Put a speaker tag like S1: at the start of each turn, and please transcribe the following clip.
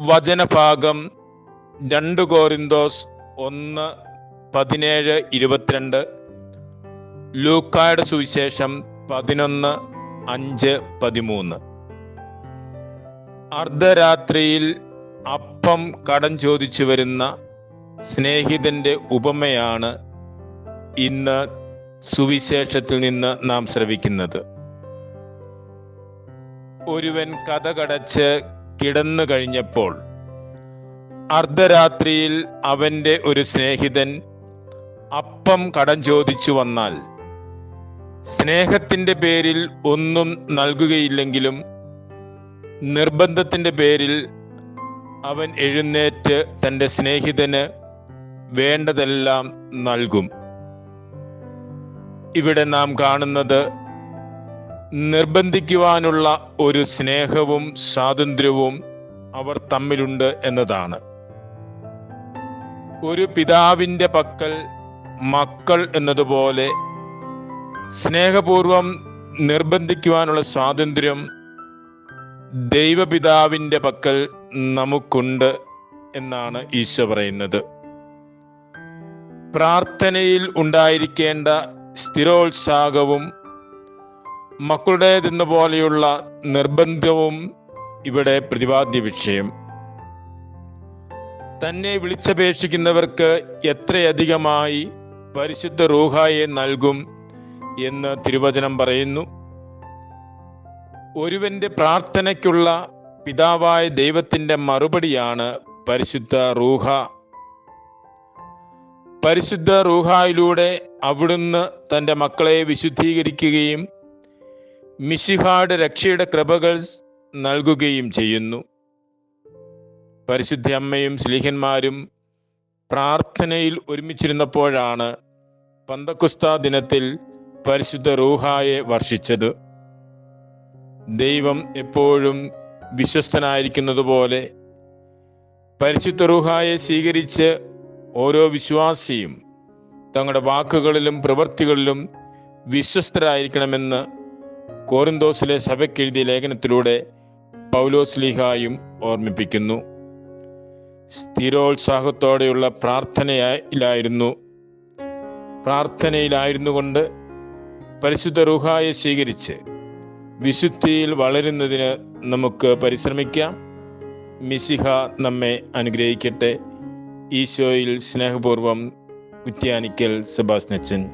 S1: വചനഭാഗം രണ്ട് കോറിന്തോസ് ഒന്ന് പതിനേഴ് ഇരുപത്തിരണ്ട്. ലൂക്കായുടെ സുവിശേഷം പതിനൊന്ന് അഞ്ച് പതിമൂന്ന്. അർദ്ധരാത്രിയിൽ അപ്പം കടം ചോദിച്ചു വരുന്ന സ്നേഹിതന്റെ ഉപമയാണ് ഇന്ന് സുവിശേഷത്തിൽ നിന്ന് നാം ശ്രവിക്കുന്നത്. ഒരുവൻ കഥ കടച്ച് കിടന്നു കഴിഞ്ഞപ്പോൾ അർദ്ധരാത്രിയിൽ അവന്റെ ഒരു സ്നേഹിതൻ അപ്പം കടം ചോദിച്ചു വന്നാൽ സ്നേഹത്തിന്റെ പേരിൽ ഒന്നും നൽകുകയില്ലെങ്കിലും നിർബന്ധത്തിന്റെ പേരിൽ അവൻ എഴുന്നേറ്റ് തന്റെ സ്നേഹിതന് വേണ്ടതെല്ലാം നൽകും. ഇവിടെ നാം കാണുന്നത് നിർബന്ധിക്കുവാനുള്ള ഒരു സ്നേഹവും സ്വാതന്ത്ര്യവും അവർ തമ്മിലുണ്ട് എന്നതാണ്. ഒരു പിതാവിന്റെ പക്കൽ മക്കൾ എന്നതുപോലെ സ്നേഹപൂർവം നിർബന്ധിക്കുവാനുള്ള സ്വാതന്ത്ര്യം ദൈവപിതാവിന്റെ പക്കൽ നമുക്കുണ്ട് എന്നാണ് ഈശോ പറയുന്നത്. പ്രാർത്ഥനയിൽ ഉണ്ടായിരിക്കേണ്ട സ്ഥിരോത്സാഹവും മക്കളുടേതെന്ന പോലെയുള്ള നിർബന്ധവും ഇവിടെ പ്രതിപാദ്യ വിഷയം. തന്നെ വിളിച്ചപേക്ഷിക്കുന്നവർക്ക് എത്രയധികമായി പരിശുദ്ധ റൂഹായെ നൽകും എന്ന് തിരുവചനം പറയുന്നു. ഒരുവന്റെ പ്രാർത്ഥനയ്ക്കുള്ള പിതാവായ ദൈവത്തിന്റെ മറുപടിയാണ് പരിശുദ്ധ റൂഹ. പരിശുദ്ധ റൂഹായിലൂടെ അവിടുന്ന് തന്റെ മക്കളെ വിശുദ്ധീകരിക്കുകയും മിശിഹാട് രക്ഷയുടെ കൃപകൾ നൽകുകയും ചെയ്യുന്നു. പരിശുദ്ധ അമ്മയും സ്ലീഹന്മാരും പ്രാർത്ഥനയിൽ ഒരുമിച്ചിരുന്നപ്പോഴാണ് പന്തക്കുസ്ത ദിനത്തിൽ പരിശുദ്ധ റൂഹായെ വർഷിച്ചത്. ദൈവം എപ്പോഴും വിശ്വസ്തനായിരിക്കുന്നതുപോലെ പരിശുദ്ധ റൂഹായെ സ്വീകരിച്ച് ഓരോ വിശ്വാസിയും തങ്ങളുടെ വാക്കുകളിലും പ്രവൃത്തികളിലും വിശ്വസ്തരായിരിക്കണമെന്ന് കോറിന്തോസിലെ സഭയ്ക്കെഴുതിയ ലേഖനത്തിലൂടെ പൗലോസ്ലിഹായും ഓർമ്മിപ്പിക്കുന്നു. സ്ഥിരോത്സാഹത്തോടെയുള്ള പ്രാർത്ഥനയിലായിരുന്നു. പ്രാർത്ഥനയിലായിരുന്നു കൊണ്ട് പരിശുദ്ധ റുഹായെ സ്വീകരിച്ച് വിശുദ്ധിയിൽ വളരുന്നതിന് നമുക്ക് പരിശ്രമിക്കാം. മിസിഹ നമ്മെ അനുഗ്രഹിക്കട്ടെ. ഈശോയിൽ സ്നേഹപൂർവം കുറ്റ്യാനിക്കൽ സെബാസ്നച്ചൻ